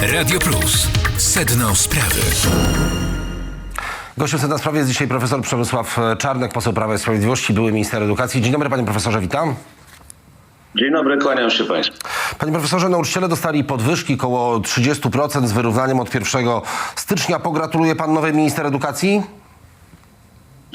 Radio Plus. Sedno sprawy. Gościem sedna sprawy jest dzisiaj profesor Przemysław Czarnek, poseł Prawa i Sprawiedliwości, były minister edukacji. Dzień dobry panie profesorze, witam. Dzień dobry, kłaniam się Państwu. Panie profesorze, nauczyciele dostali podwyżki około 30% z wyrównaniem od 1 stycznia. Pogratuluje pan nowej minister edukacji?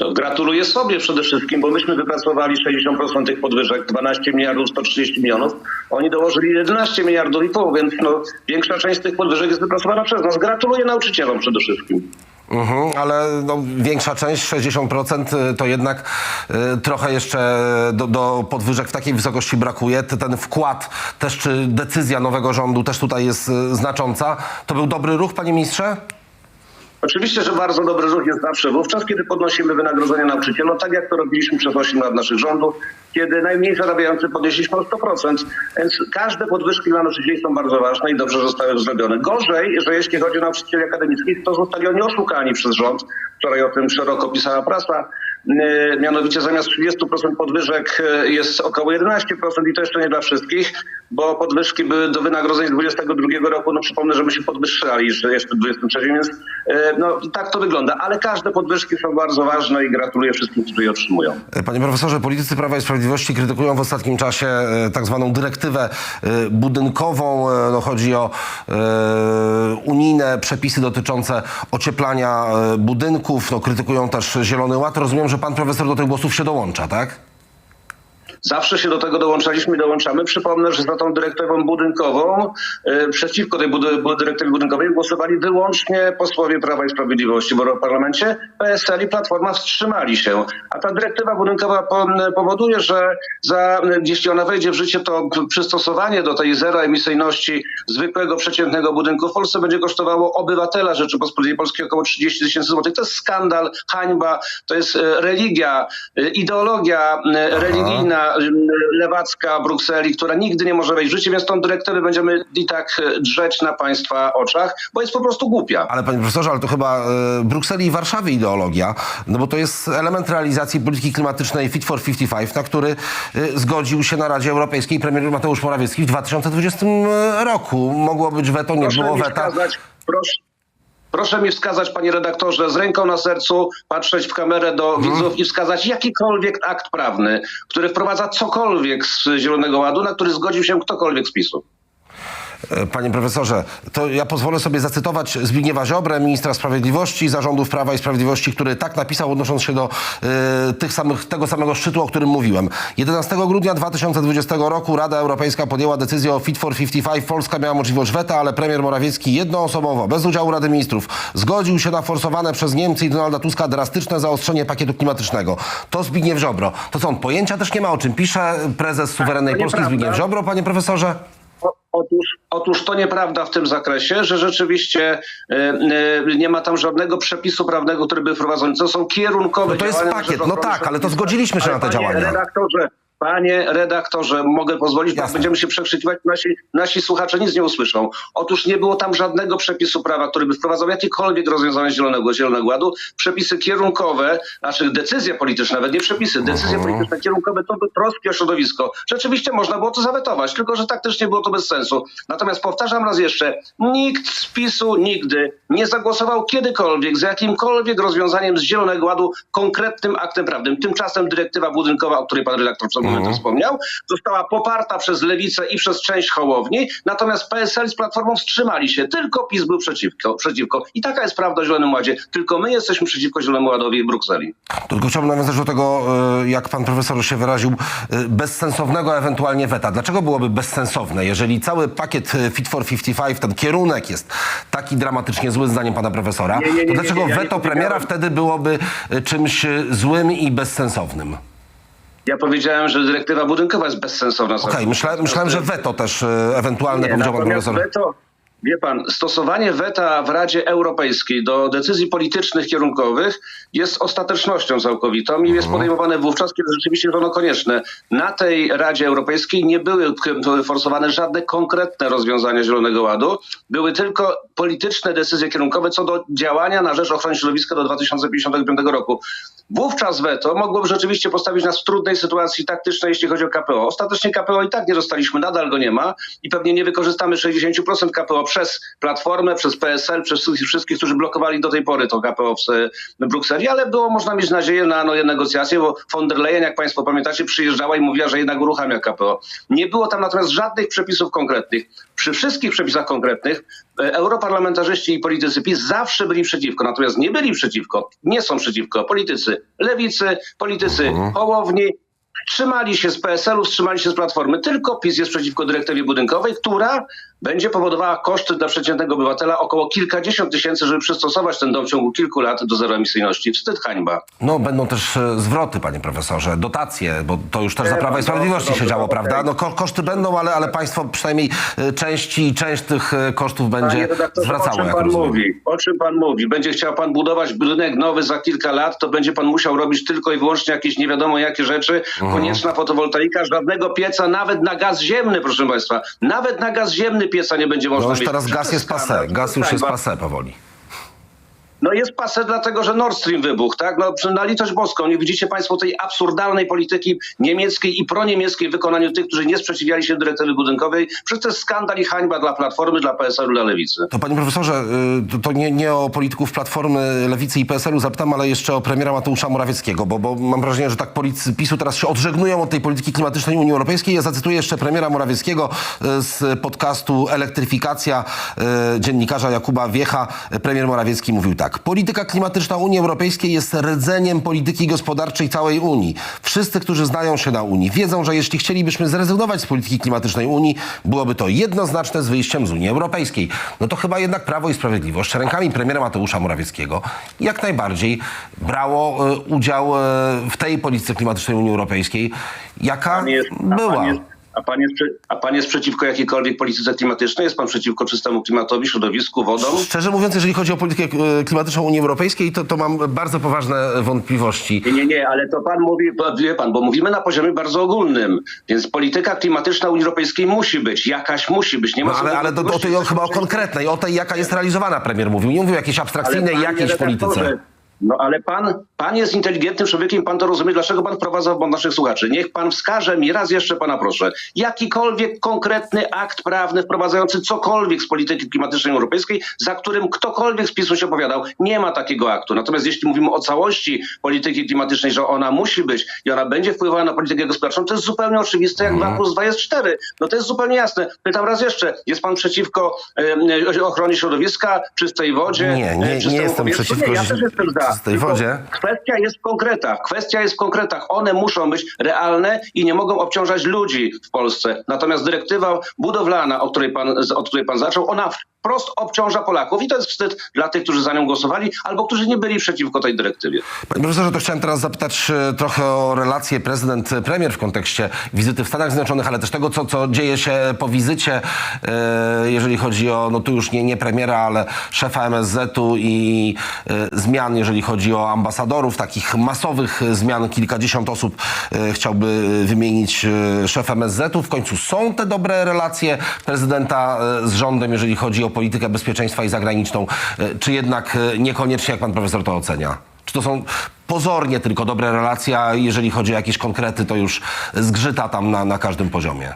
To gratuluję sobie przede wszystkim, bo myśmy wypracowali 60% tych podwyżek, 12 miliardów 130 milionów. Oni dołożyli 11 miliardów i pół, więc no, większa część tych podwyżek jest wypracowana przez nas. Gratuluję nauczycielom przede wszystkim. Mhm, ale no, większa część, 60%, y, to jednak y, trochę jeszcze do, do podwyżek w takiej wysokości brakuje. Ten wkład też, czy decyzja nowego rządu też tutaj jest y, znacząca. To był dobry ruch, panie ministrze? Oczywiście, że bardzo dobry ruch jest zawsze wówczas, kiedy podnosimy wynagrodzenia nauczycielom, tak jak to robiliśmy przez 8 lat naszych rządów, kiedy najmniej zarabiający podnieśliśmy o 100%. Więc każde podwyżki dla nauczycieli są bardzo ważne i dobrze zostały zrobione. Gorzej, że jeśli chodzi o nauczycieli akademickich, to zostali oni oszukani przez rząd. Wczoraj o tym szeroko pisała prasa. Yy, Mianowicie zamiast 30% podwyżek yy, jest około 11% i to jeszcze nie dla wszystkich, bo podwyżki były do wynagrodzeń z 22 roku. No przypomnę, że my się podwyższali jeszcze w 23, więc yy, no tak to wygląda. Ale każde podwyżki są bardzo ważne i gratuluję wszystkim, którzy je otrzymują. Panie profesorze, politycy Prawa i Sprawiedliwości krytykują w ostatnim czasie e, tak zwaną dyrektywę e, budynkową. E, No, chodzi o e, unijne przepisy dotyczące ocieplania e, budynków. No, krytykują też Zielony Ład. Rozumiem, że pan profesor do tych głosów się dołącza, tak? Zawsze się do tego dołączaliśmy i dołączamy. Przypomnę, że za tą dyrektywą budynkową, e, przeciwko tej dyrektywie budynkowej głosowali wyłącznie posłowie Prawa i Sprawiedliwości, w parlamencie PSL i Platforma wstrzymali się. A ta dyrektywa budynkowa po, powoduje, że za, jeśli ona wejdzie w życie, to przystosowanie do tej zeroemisyjności zwykłego, przeciętnego budynku w Polsce będzie kosztowało obywatela Rzeczypospolitej Polskiej około 30 tysięcy złotych. To jest skandal, hańba, to jest e, religia, e, ideologia religijna, lewacka Brukseli, która nigdy nie może wejść w życie, więc tą dyrektywę będziemy i tak e, drzeć na państwa oczach, bo jest po prostu głupia. Ale panie profesorze, ale to chyba e, Brukseli i Warszawy ideologia, no bo to jest element realizacji polityki klimatycznej Fit for 55, na który e, zgodził się na Radzie Europejskiej premier Mateusz Morawiecki w 2020 roku. Mogło być weto, nie Proszę było weta. wskazać, proszę, proszę mi wskazać, panie redaktorze, z ręką na sercu, patrzeć w kamerę do Mhm. widzów i wskazać jakikolwiek akt prawny, który wprowadza cokolwiek z Zielonego Ładu, na który zgodził się ktokolwiek z PiSu. E, Panie profesorze, to ja pozwolę sobie zacytować Zbigniewa Ziobrę, ministra sprawiedliwości, zarządów Prawa i Sprawiedliwości, który tak napisał, odnosząc się do e, tych samych, tego samego szczytu, o którym mówiłem. 11 grudnia 2020 roku Rada Europejska podjęła decyzję o Fit for 55. Polska miała możliwość weta, ale premier Morawiecki jednoosobowo, bez udziału Rady Ministrów, zgodził się na forsowane przez Niemcy i Donalda Tuska drastyczne zaostrzenie pakietu klimatycznego. To Zbigniew Ziobro. To co on pojęcia też nie ma, o czym pisze prezes suwerennej to Polski. Zbigniew Ziobro, panie profesorze? Otóż, otóż to nieprawda w tym zakresie, że rzeczywiście e, e, nie ma tam żadnego przepisu prawnego, który by wprowadzony. To są kierunkowe No to jest pakiet, no tak, ale to zgodziliśmy się Ale na te panie działania. Redaktorze, panie redaktorze, mogę pozwolić, bo będziemy się przekrzykiwać, nasi, nasi słuchacze nic nie usłyszą. Otóż nie było tam żadnego przepisu prawa, który by wprowadzał jakiekolwiek rozwiązanie Zielonego, Zielonego Ładu. Przepisy kierunkowe, znaczy decyzje polityczne, nawet nie przepisy, decyzje Mhm. polityczne kierunkowe to by troski o środowisko. Rzeczywiście można było to zawetować, tylko że taktycznie było to bez sensu. Natomiast powtarzam raz jeszcze, nikt z PiSu nigdy nie zagłosował kiedykolwiek za jakimkolwiek rozwiązaniem z Zielonego Ładu konkretnym aktem prawnym. Tymczasem dyrektywa budynkowa, o której pan redaktor przed momentem wspomniał, została poparta przez Lewicę i przez część Hołowni, natomiast PSL z Platformą wstrzymali się. Tylko PiS był przeciwko. przeciwko. I taka jest prawda o Zielonym Ładzie. Tylko my jesteśmy przeciwko Zielonemu Ładowi w Brukseli. Tylko chciałbym nawiązać do tego, e, jak pan profesor się wyraził, e, bezsensownego ewentualnie weta. Dlaczego byłoby bezsensowne, jeżeli cały pakiet e, Fit for 55, ten kierunek jest taki dramatycznie zły zdaniem pana profesora, Nie, nie, nie, to dlaczego ja weto premiera wtedy byłoby czymś złym i bezsensownym? Ja powiedziałem, że dyrektywa budynkowa jest bezsensowna. Okej, myślałem, myślałem, że weto też e, ewentualne, Nie, powiedział pan natomiast profesor. weto, wie pan, stosowanie weta w Radzie Europejskiej do decyzji politycznych kierunkowych jest ostatecznością całkowitą i jest Mhm. podejmowane wówczas, kiedy rzeczywiście jest ono konieczne. Na tej Radzie Europejskiej nie były forsowane żadne konkretne rozwiązania Zielonego Ładu. Były tylko polityczne decyzje kierunkowe co do działania na rzecz ochrony środowiska do 2055 roku. Wówczas weto mogłoby rzeczywiście postawić nas w trudnej sytuacji taktycznej, jeśli chodzi o KPO. Ostatecznie KPO i tak nie dostaliśmy, nadal go nie ma i pewnie nie wykorzystamy 60% KPO przez Platformę, przez PSL, przez wszystkich, którzy blokowali do tej pory to KPO w, Brukseli, ale było można mieć nadzieję na nowe negocjacje, bo von der Leyen, jak Państwo pamiętacie, przyjeżdżała i mówiła, że jednak uruchamia KPO. Nie było tam natomiast żadnych przepisów konkretnych. Przy wszystkich przepisach konkretnych e, europarlamentarzyści i politycy PiS zawsze byli przeciwko, natomiast nie byli przeciwko, nie są przeciwko politycy lewicy, politycy Hołowni, Trzymali się z PSL-u, wstrzymali się z Platformy. Tylko PiS jest przeciwko dyrektywie budynkowej, która będzie powodowała koszty dla przeciętnego obywatela około kilkadziesiąt tysięcy, żeby przystosować ten dom w ciągu kilku lat do zeroemisyjności. Wstyd, hańba. No będą też e, zwroty, panie profesorze, dotacje, bo to już też za Prawa i no, Sprawiedliwości się działo, prawda? No ko- koszty będą, ale, ale państwo przynajmniej e, części, część tych e, kosztów będzie zwracało, o czym pan mówi? O czym pan mówi? Będzie chciał pan budować budynek nowy za kilka lat, to będzie pan musiał robić tylko i wyłącznie jakieś nie wiadomo jakie rzeczy. Mhm. Konieczna fotowoltaika, żadnego pieca, nawet na gaz ziemny, proszę państwa. Nawet na gaz ziemny nie będzie można No już mieć. teraz gaz jest pase, gaz już jest hańba. pase powoli. No jest pase dlatego, że Nord Stream wybuchł, tak? No na litość boską, nie widzicie państwo tej absurdalnej polityki niemieckiej i proniemieckiej w wykonaniu tych, którzy nie sprzeciwiali się dyrektywy budynkowej. Przecież to jest skandal i hańba dla Platformy, dla PSL-u, dla Lewicy. To panie profesorze, y, to, nie, nie o polityków Platformy, Lewicy i PSL-u zapytam, ale jeszcze o premiera Mateusza Morawieckiego, bo, bo mam wrażenie, że tak politycy PiSu teraz się odżegnują od tej polityki klimatycznej Unii Europejskiej. Ja zacytuję jeszcze premiera Morawieckiego y, z podcastu Elektryfikacja y, dziennikarza Jakuba Wiecha. Premier Morawiecki mówił tak. Polityka klimatyczna Unii Europejskiej jest rdzeniem polityki gospodarczej całej Unii. Wszyscy, którzy znają się na Unii, wiedzą, że jeśli chcielibyśmy zrezygnować z polityki klimatycznej Unii, byłoby to jednoznaczne z wyjściem z Unii Europejskiej. No to chyba jednak Prawo i Sprawiedliwość rękami premiera Mateusza Morawieckiego jak najbardziej brało e, udział e, w tej polityce klimatycznej Unii Europejskiej, jaka jest, była. A, pan jest, a pan jest przeciwko jakiejkolwiek polityce klimatycznej? Jest pan przeciwko czystemu klimatowi, środowisku, wodom? Szczerze mówiąc, jeżeli chodzi o politykę e, klimatyczną Unii Europejskiej, to, to mam bardzo poważne wątpliwości. Nie, nie, nie, ale to pan mówi, wie pan, bo mówimy na poziomie bardzo ogólnym. Więc polityka klimatyczna Unii Europejskiej musi być, jakaś musi być. Nie ma No, ale, ale do, o wątpliwości. tej chyba o konkretnej, o tej, jaka jest realizowana, premier mówił. Nie mówił o jakiejś abstrakcyjnej, jakiejś polityce. No ale pan, pan jest inteligentnym człowiekiem, pan to rozumie, dlaczego pan wprowadza w błąd naszych słuchaczy. Niech pan wskaże mi, raz jeszcze pana proszę, jakikolwiek konkretny akt prawny wprowadzający cokolwiek z polityki klimatycznej europejskiej, za którym ktokolwiek z PiSu się opowiadał. Nie ma takiego aktu. Natomiast jeśli mówimy o całości polityki klimatycznej, że ona musi być i ona będzie wpływała na politykę gospodarczą, to jest zupełnie oczywiste, jak 2 plus 2 jest 4. No to jest zupełnie jasne. Pytam raz jeszcze, jest pan przeciwko em, ochronie środowiska, czystej wodzie? Nie, nie- e, nie jestem powietrzu? przeciwko Nie, ja też jestem za. Tylko wodzie. Kwestia jest w konkretach. Kwestia jest w konkretach. One muszą być realne i nie mogą obciążać ludzi w Polsce. Natomiast dyrektywa budowlana, od której pan, od której pan zaczął, ona wprost obciąża Polaków i to jest wstyd dla tych, którzy za nią głosowali albo którzy nie byli przeciwko tej dyrektywie. Panie profesorze, to chciałem teraz zapytać e, trochę o relację prezydent-premier w kontekście wizyty w Stanach Zjednoczonych, ale też tego, co, co dzieje się po wizycie, e, jeżeli chodzi o, no tu już nie, nie premiera, ale szefa MSZ-u i e, zmian, jeżeli chodzi o ambasadorów, takich masowych e, zmian, kilkadziesiąt osób e, chciałby wymienić e, szef MSZ-u. W końcu są te dobre relacje prezydenta e, z rządem, jeżeli chodzi o politykę bezpieczeństwa i zagraniczną, e, czy jednak e, niekoniecznie, jak pan profesor to ocenia? Czy to są pozornie tylko dobre relacje, a jeżeli chodzi o jakieś konkrety, to już zgrzyta tam na, na każdym poziomie?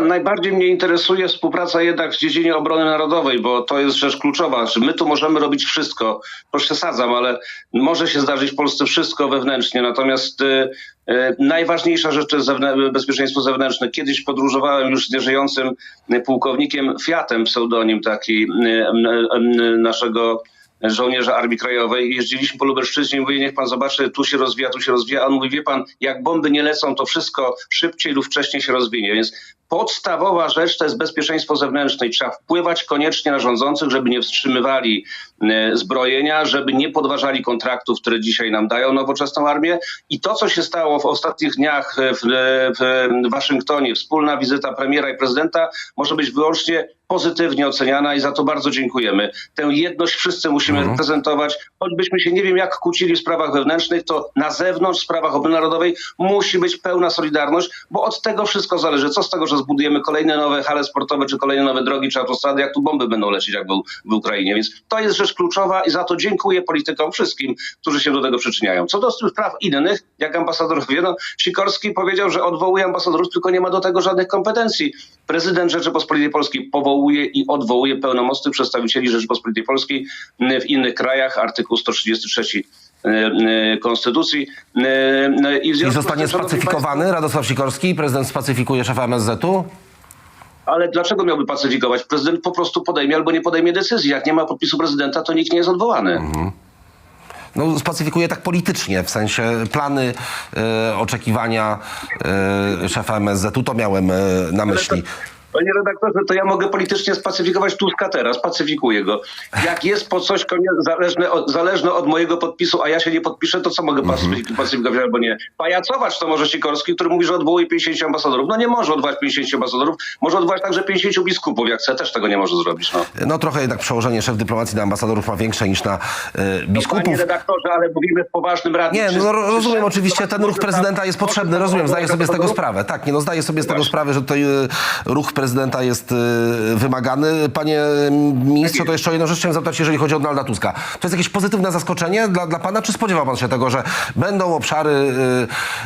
Najbardziej mnie interesuje współpraca jednak w dziedzinie obrony narodowej, bo to jest rzecz kluczowa. Że My tu możemy robić wszystko. Przesadzam, ale może się zdarzyć w Polsce wszystko wewnętrznie. Natomiast y, y, najważniejsza rzecz to jest bezpieczeństwo zewnętrzne. Kiedyś podróżowałem już z nieżyjącym y, pułkownikiem Fiatem, pseudonim taki y, y, y, naszego żołnierza Armii Krajowej. Jeździliśmy po Lubelszczyźnie i mówię, niech pan zobaczy, tu się rozwija, tu się rozwija. A on mówi, wie pan, jak bomby nie lecą, to wszystko szybciej lub wcześniej się rozwinie. Więc podstawowa rzecz to jest bezpieczeństwo zewnętrzne i trzeba wpływać koniecznie na rządzących, żeby nie wstrzymywali e, zbrojenia, żeby nie podważali kontraktów, które dzisiaj nam dają nowoczesną armię. I to, co się stało w ostatnich dniach w, w Waszyngtonie, wspólna wizyta premiera i prezydenta, może być wyłącznie pozytywnie oceniana i za to bardzo dziękujemy. Tę jedność wszyscy musimy reprezentować. Choćbyśmy się nie wiem jak kłócili w sprawach wewnętrznych, to na zewnątrz w sprawach obrony narodowej musi być pełna solidarność, bo od tego wszystko zależy. Co z tego, że zbudujemy kolejne nowe hale sportowe, czy kolejne nowe drogi, czy autostrady, jak tu bomby będą lecieć, jak był w Ukrainie. Więc to jest rzecz kluczowa i za to dziękuję politykom wszystkim, którzy się do tego przyczyniają. Co do spraw innych, jak ambasador wie, no, Sikorski powiedział, że odwołuje ambasadorów, tylko nie ma do tego żadnych kompetencji. Prezydent Rzeczypospolitej Polskiej powołuje i odwołuje pełnomocnych przedstawicieli Rzeczypospolitej Polskiej w innych krajach, artykuł 133 y, y, Konstytucji. Y, I, I zostanie spacyfikowany Radosław Sikorski, prezydent spacyfikuje szefa MSZ-u? Ale dlaczego miałby pacyfikować? Prezydent po prostu podejmie albo nie podejmie decyzji. Jak nie ma podpisu prezydenta, to nikt nie jest odwołany. Mhm. No, spacyfikuje tak politycznie, w sensie plany, e, oczekiwania e, szefa MSZ-u, to miałem e, na myśli. Panie redaktorze, to ja mogę politycznie spacyfikować Tuska teraz, pacyfikuję go. Jak jest po coś koniec, zależne od, zależne od mojego podpisu, a ja się nie podpiszę, to co mogę pacyfik- pacyfikować albo nie? Pajacować to może Sikorski, który mówi, że odwołuje 50 ambasadorów. No nie może odwołać 50 ambasadorów, może odwołać także 50 biskupów, jak chce, też tego nie może zrobić. No. No trochę jednak przełożenie szef dyplomacji na ambasadorów ma większe niż na Panie biskupów. redaktorze, ale mówimy w poważnym radzie. Nie, no rozumiem oczywiście, ten ruch prezydenta jest potrzebny, rozumiem, zdaję sobie z tego sprawę. Tak, nie no zdaję sobie z tego sprawę, że tutaj e, ruch prezydenta jest e, wymagany. Panie ministrze, to jeszcze jedną rzecz chciałem zapytać, jeżeli chodzi o Donalda Tuska. To jest jakieś pozytywne zaskoczenie dla, dla pana, czy spodziewał pan się tego, że będą obszary,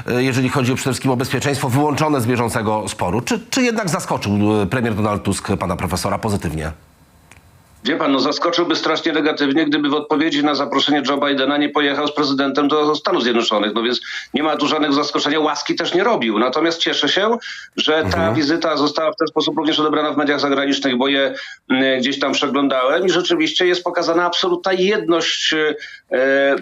e, e, jeżeli chodzi przede wszystkim o bezpieczeństwo, wyłączone z bieżącego sporu? Czy, czy jednak zaskoczył premier Donald Tusk pana profesora pozytywnie? Wie pan, no zaskoczyłby strasznie negatywnie, gdyby w odpowiedzi na zaproszenie Joe Bidena nie pojechał z prezydentem do Stanów Zjednoczonych. No więc nie ma tu żadnego zaskoczenia. Łaski też nie robił. Natomiast cieszę się, że ta wizyta została w ten sposób również odebrana w mediach zagranicznych, bo je mm, gdzieś tam przeglądałem i rzeczywiście jest pokazana absolutna jedność e, e,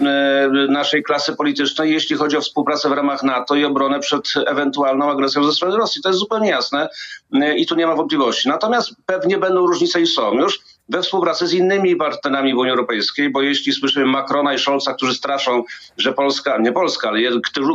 naszej klasy politycznej, jeśli chodzi o współpracę w ramach NATO i obronę przed ewentualną agresją ze strony Rosji. To jest zupełnie jasne e, i tu nie ma wątpliwości. Natomiast pewnie będą różnice i są już we współpracy z innymi partnerami w Unii Europejskiej, bo jeśli słyszymy Macrona i Scholza, którzy straszą, że Polska, nie Polska, ale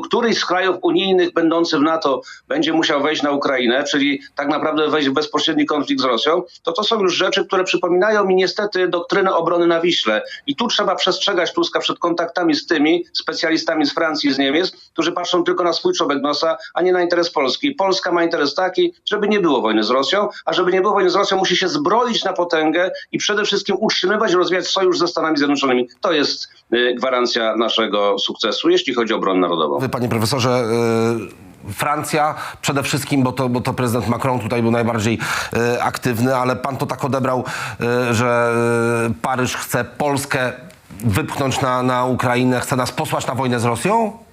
któryś z krajów unijnych będący w NATO będzie musiał wejść na Ukrainę, czyli tak naprawdę wejść w bezpośredni konflikt z Rosją, to to są już rzeczy, które przypominają mi niestety doktrynę obrony na Wiśle. I tu trzeba przestrzegać Tuska przed kontaktami z tymi specjalistami z Francji z Niemiec, którzy patrzą tylko na swój czubek nosa, a nie na interes Polski. Polska ma interes taki, żeby nie było wojny z Rosją, a żeby nie było wojny z Rosją, musi się zbroić na potęgę i przede wszystkim utrzymywać, rozwijać sojusz ze Stanami Zjednoczonymi. To jest y, gwarancja naszego sukcesu, jeśli chodzi o obronę narodową. Wy, panie profesorze, y, Francja przede wszystkim, bo to, bo to prezydent Macron tutaj był najbardziej y, aktywny, ale pan to tak odebrał, że Paryż chce Polskę wypchnąć na, na Ukrainę, chce nas posłać na wojnę z Rosją?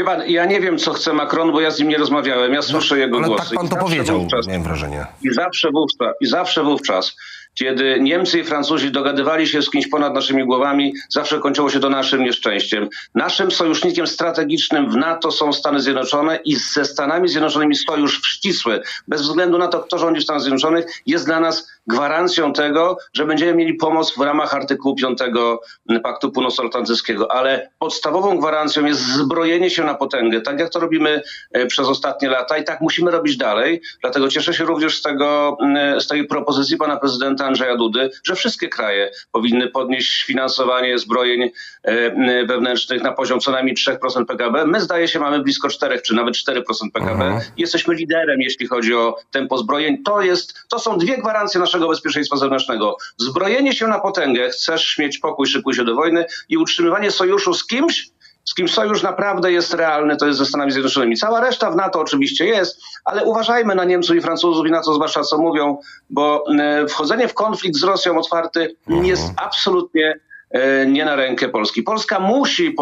Wie pan, ja nie wiem, co chce Macron, bo ja z nim nie rozmawiałem. Ja słyszę jego Ale głosy. tak pan to powiedział, wówczas- miałem wrażenie. I zawsze wówczas, i zawsze wówczas, kiedy Niemcy i Francuzi dogadywali się z kimś ponad naszymi głowami, zawsze kończyło się to naszym nieszczęściem. Naszym sojusznikiem strategicznym w NATO są Stany Zjednoczone i ze Stanami Zjednoczonymi sojusz ścisły, bez względu na to, kto rządzi w Stanach Zjednoczonych, jest dla nas gwarancją tego, że będziemy mieli pomoc w ramach artykułu 5 Paktu Północnoatlantyckiego. Ale podstawową gwarancją jest zbrojenie się na potęgę, tak jak to robimy e, przez ostatnie lata i tak musimy robić dalej. Dlatego cieszę się również z, tego, m, z tej propozycji pana prezydenta Andrzeja Dudy, że wszystkie kraje powinny podnieść finansowanie zbrojeń e, wewnętrznych na poziom co najmniej 3% PKB. My zdaje się mamy blisko 4 czy nawet 4% PKB. Jesteśmy liderem, jeśli chodzi o tempo zbrojeń. To, jest, to są dwie gwarancje naszego bezpieczeństwa zewnętrznego. Zbrojenie się na potęgę, chcesz mieć pokój, szykuj się do wojny i utrzymywanie sojuszu z kimś, z kim sojusz naprawdę jest realny, to jest ze Stanami Zjednoczonymi. Cała reszta w NATO oczywiście jest, ale uważajmy na Niemców i Francuzów i na to zwłaszcza co mówią, bo e, wchodzenie w konflikt z Rosją otwarty jest absolutnie nie na rękę Polski. Polska musi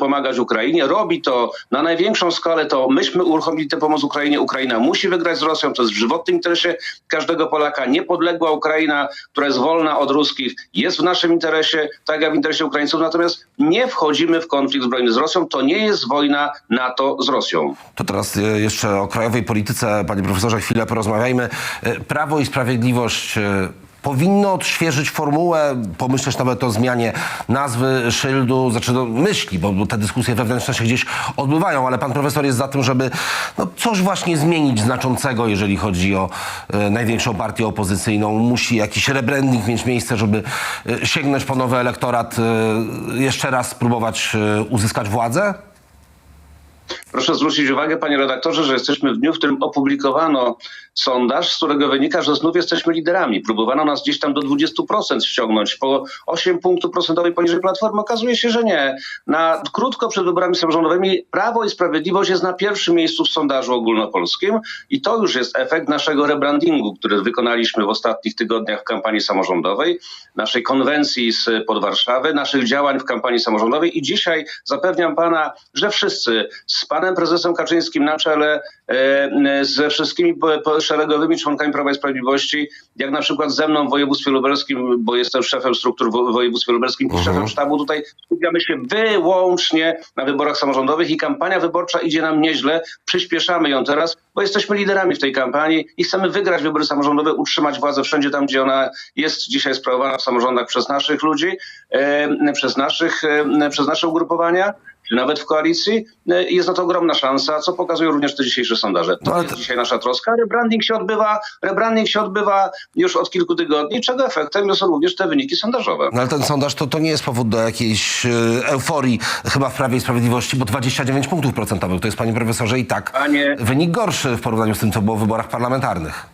pomagać Ukrainie, robi to na największą skalę, to myśmy uruchomili tę pomoc Ukrainie. Ukraina musi wygrać z Rosją, to jest w żywotnym interesie każdego Polaka. Niepodległa Ukraina, która jest wolna od ruskich, jest w naszym interesie, tak jak w interesie Ukraińców, natomiast nie wchodzimy w konflikt zbrojny z Rosją. To nie jest wojna NATO z Rosją. To teraz e, jeszcze o krajowej polityce, panie profesorze, chwilę porozmawiajmy. E, Prawo i Sprawiedliwość e, powinno odświeżyć formułę, pomyśleć nawet o zmianie nazwy, szyldu, znaczy no, myśli, bo, te dyskusje wewnętrzne się gdzieś odbywają, ale pan profesor jest za tym, żeby no, coś właśnie zmienić znaczącego, jeżeli chodzi o e, największą partię opozycyjną. Musi jakiś rebranding mieć miejsce, żeby e, sięgnąć po nowy elektorat, e, jeszcze raz spróbować uzyskać władzę? Proszę zwrócić uwagę, panie redaktorze, że jesteśmy w dniu, w którym opublikowano sondaż, z którego wynika, że znów jesteśmy liderami. Próbowano nas gdzieś tam do 20% ściągnąć, po 8 punktów procentowych poniżej Platformy. Okazuje się, że nie. Na, krótko przed wyborami samorządowymi Prawo i Sprawiedliwość jest na pierwszym miejscu w sondażu ogólnopolskim i to już jest efekt naszego rebrandingu, który wykonaliśmy w ostatnich tygodniach w kampanii samorządowej, naszej konwencji z pod Warszawy, naszych działań w kampanii samorządowej i dzisiaj zapewniam pana, że wszyscy z prezesem Kaczyńskim na czele, e, ze wszystkimi szeregowymi członkami Prawa i Sprawiedliwości, jak na przykład ze mną w województwie lubelskim, bo jestem szefem struktur w województwie lubelskim i szefem sztabu. Tutaj, skupiamy się wyłącznie na wyborach samorządowych i kampania wyborcza idzie nam nieźle. Przyspieszamy ją teraz, bo jesteśmy liderami w tej kampanii i chcemy wygrać wybory samorządowe, utrzymać władzę wszędzie tam, gdzie ona jest dzisiaj sprawowana w samorządach przez naszych ludzi, e, przez, naszych, e, przez nasze ugrupowania, czy nawet w koalicji. E, Jest na to ogromna szansa, co pokazują również te dzisiejsze sondaże. To No, ale jest to- dzisiaj nasza troska. Rebranding się odbywa, rebranding się odbywa już od kilku tygodni, czego efektem są również te wyniki sondażowe. No ale ten sondaż to, to nie jest powód do jakiejś e, euforii chyba w Prawie i Sprawiedliwości, bo 29 punktów procentowych to jest, panie profesorze, i tak Panie- wynik gorszy w porównaniu z tym, co było w wyborach parlamentarnych.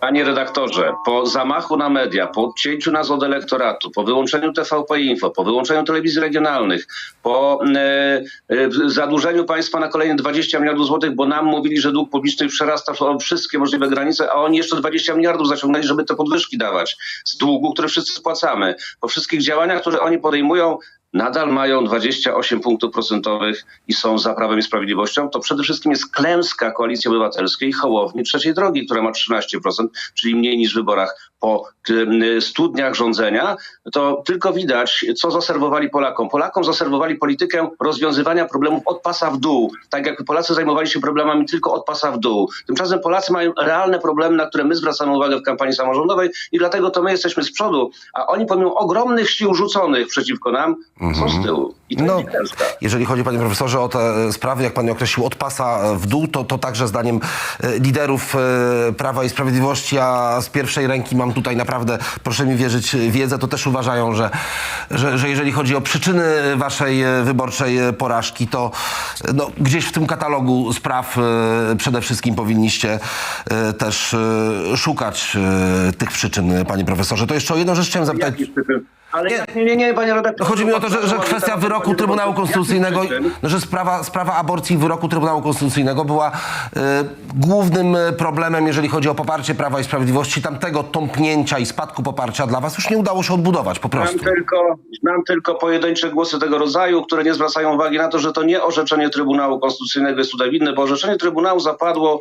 Panie redaktorze, po zamachu na media, po odcięciu nas od elektoratu, po wyłączeniu TVP Info, po wyłączeniu telewizji regionalnych, po e, e, zadłużeniu państwa na kolejne 20 miliardów złotych, bo nam mówili, że dług publiczny przerasta wszystkie możliwe granice, a oni jeszcze 20 miliardów zaciągnęli, żeby te podwyżki dawać z długu, który wszyscy spłacamy. Po wszystkich działaniach, które oni podejmują, nadal mają 28 punktów procentowych i są za Prawem i Sprawiedliwością, to przede wszystkim jest klęska Koalicji Obywatelskiej Hołowni Trzeciej Drogi, która ma 13%, czyli mniej niż w wyborach po y, 100 dniach rządzenia, to tylko widać, co zaserwowali Polakom. Polakom zaserwowali politykę rozwiązywania problemów od pasa w dół, tak jak Polacy zajmowali się problemami tylko od pasa w dół. Tymczasem Polacy mają realne problemy, na które my zwracamy uwagę w kampanii samorządowej i dlatego to my jesteśmy z przodu, a oni pomimo ogromnych sił rzuconych przeciwko nam są z tyłu. I to No, jest jeżeli chodzi, panie profesorze, o te e, sprawy, jak pan je określił, od pasa e, w dół, to, to także zdaniem e, liderów Prawa i Sprawiedliwości, a z pierwszej ręki mam tutaj naprawdę, proszę mi wierzyć, wiedzę, to też uważają, że, że, że jeżeli chodzi o przyczyny waszej e, wyborczej e, porażki, to e, no, gdzieś w tym katalogu spraw przede wszystkim powinniście też szukać tych przyczyn, panie profesorze. To jeszcze o jedną rzecz chciałem zapytać. Ale Nie. nie, nie, nie, panie redaktorze. Chodzi mi o to, że, że kwestia wyroku Trybunału Konstytucyjnego, że sprawa, sprawa aborcji wyroku Trybunału Konstytucyjnego była e, głównym e, problemem, jeżeli chodzi o poparcie Prawa i Sprawiedliwości. Tamtego tąpnięcia i spadku poparcia dla was już nie udało się odbudować po prostu. Znam tylko, znam tylko pojedyncze głosy tego rodzaju, które nie zwracają uwagi na to, że to nie orzeczenie Trybunału Konstytucyjnego jest tutaj winne, bo orzeczenie Trybunału zapadło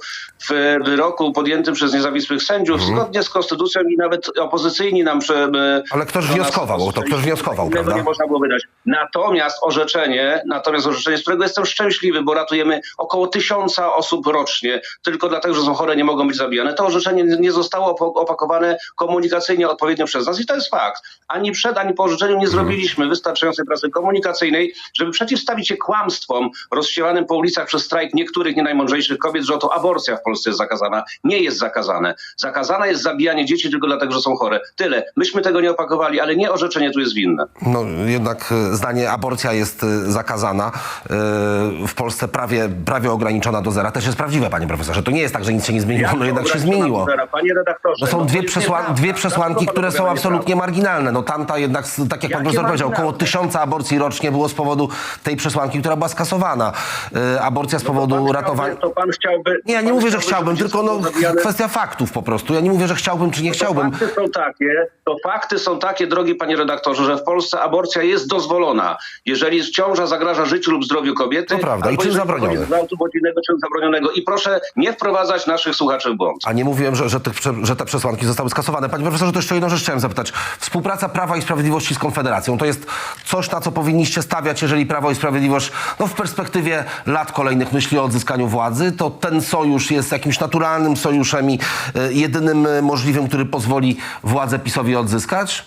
w wyroku podjętym przez niezawisłych sędziów zgodnie z Konstytucją i nawet opozycyjni nam... Prze, Mhm. Ale ktoś wnioskował, o to ktoś wnioskował, prawda? nie można było wydać. Natomiast orzeczenie, natomiast orzeczenie, z którego jestem szczęśliwy, bo ratujemy około tysiąca osób rocznie, tylko dlatego, że są chore, nie mogą być zabijane. To orzeczenie nie zostało opakowane komunikacyjnie odpowiednio przez nas i to jest fakt. Ani przed, ani po orzeczeniu Mhm. nie zrobiliśmy wystarczającej pracy komunikacyjnej, żeby przeciwstawić się kłamstwom rozsiewanym po ulicach przez strajk niektórych nie najmądrzejszych kobiet, że oto aborcja w Polsce jest zakazana. Nie jest zakazane. Zakazane jest zabijanie dzieci tylko dlatego, że są chore. Tyle. Myśmy tego nie opakowali, ale nie orzeczenie tu jest winne. No jednak e, zdanie aborcja jest e, zakazana. E, W Polsce prawie, prawie ograniczona do zera. Też jest prawdziwe, panie profesorze. To nie jest tak, że nic się nie zmieniło, no jednak się zmieniło. Panie redaktorze, No są no dwie, nieprawda. dwie przesłanki, które są absolutnie marginalne. No tamta jednak, tak jak pan profesor powiedział, około tysiąca aborcji rocznie było z powodu tej przesłanki, która była skasowana. Aborcja z pan powodu chciałby- ratowania... To pan chciałby... Nie, ja nie mówię, że chciałby, chciałbym, tylko no, kwestia faktów po prostu. Ja nie mówię, że chciałbym czy nie chciałbym. To fakty są takie, to fakty są takie, drogi panie redaktorze, że w Polsce aborcja jest dozwolona. Jeżeli ciąża zagraża życiu lub zdrowiu kobiety, To prawda. I jeżeli zabroniony. gwałtu błędnego czyn zabronionego. I proszę nie wprowadzać naszych słuchaczy w błąd. A nie mówiłem, że, że, prze- że te przesłanki zostały skasowane. Panie profesorze, to jeszcze jedną rzecz chciałem zapytać. Współpraca Prawa i Sprawiedliwości z Konfederacją to jest coś, na co powinniście stawiać, jeżeli Prawo i Sprawiedliwość no, w perspektywie lat kolejnych myśli o odzyskaniu władzy, to ten sojusz jest jakimś naturalnym sojuszem i e, jedynym możliwym, który pozwoli władzę PiSowi odzyskać?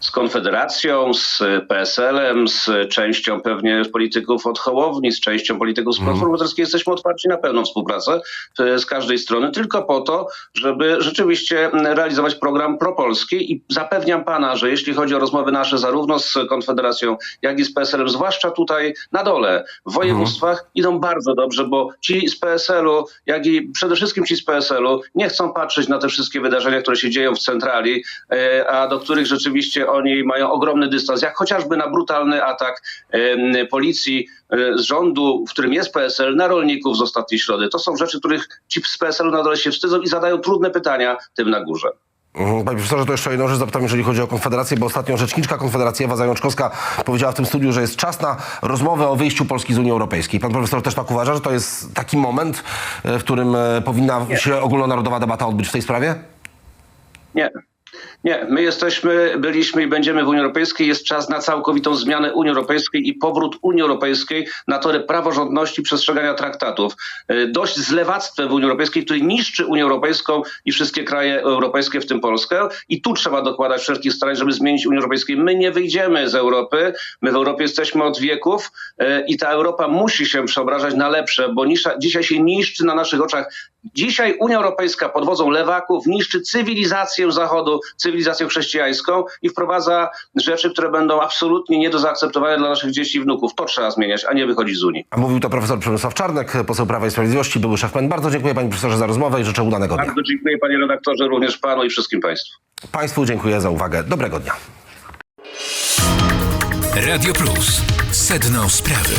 Z Konfederacją, z PSL-em, z częścią pewnie polityków od Hołowni, z częścią polityków z Platformy Obywatelskiej. Jesteśmy otwarci na pełną współpracę e, z każdej strony, tylko po to, żeby rzeczywiście realizować program propolski. I zapewniam pana, że jeśli chodzi o rozmowy nasze zarówno z Konfederacją, jak i z PSL-em, zwłaszcza tutaj na dole, w województwach, idą bardzo dobrze, bo ci z PSL-u, jak i przede wszystkim ci z PSL-u nie chcą patrzeć na te wszystkie wydarzenia, które się dzieją w centrali, e, a do których rzeczywiście oni mają ogromny dystans, jak chociażby na brutalny atak policji e, z rządu, w którym jest PSL, na rolników z ostatniej środy. To są rzeczy, których ci z PSL-u na dole się wstydzą i zadają trudne pytania tym na górze. Mhm, Panie profesorze, to jeszcze jedną rzecz zapytam, jeżeli chodzi o Konfederację, bo ostatnio rzeczniczka Konfederacji Ewa Zajączkowska powiedziała w tym studiu, że jest czas na rozmowę o wyjściu Polski z Unii Europejskiej. Pan profesor też tak uważa, że to jest taki moment, e, w którym e, powinna się ogólnonarodowa debata odbyć w tej sprawie? Nie. Nie, my jesteśmy, byliśmy i będziemy w Unii Europejskiej. Jest czas na całkowitą zmianę Unii Europejskiej i powrót Unii Europejskiej na tory praworządności przestrzegania traktatów. Y, Dość z lewactwem w Unii Europejskiej, który niszczy Unię Europejską i wszystkie kraje europejskie, w tym Polskę. I tu trzeba dokładać wszelkich starań, żeby zmienić Unię Europejską. My nie wyjdziemy z Europy. My w Europie jesteśmy od wieków y, i ta Europa musi się przeobrażać na lepsze, bo dzisiaj się niszczy na naszych oczach. Dzisiaj Unia Europejska pod wodzą lewaków niszczy cywilizację Zachodu, cywilizację chrześcijańską i wprowadza rzeczy, które będą absolutnie nie do zaakceptowania dla naszych dzieci i wnuków. To trzeba zmieniać, a nie wychodzić z Unii. A mówił to profesor Przemysław Czarnek, poseł Prawa i Sprawiedliwości, były szefmen. Bardzo dziękuję panie profesorze za rozmowę i życzę udanego dnia. Bardzo dziękuję panie redaktorze, również panu i wszystkim państwu. Państwu dziękuję za uwagę. Dobrego dnia. Radio Plus. Sedno sprawy.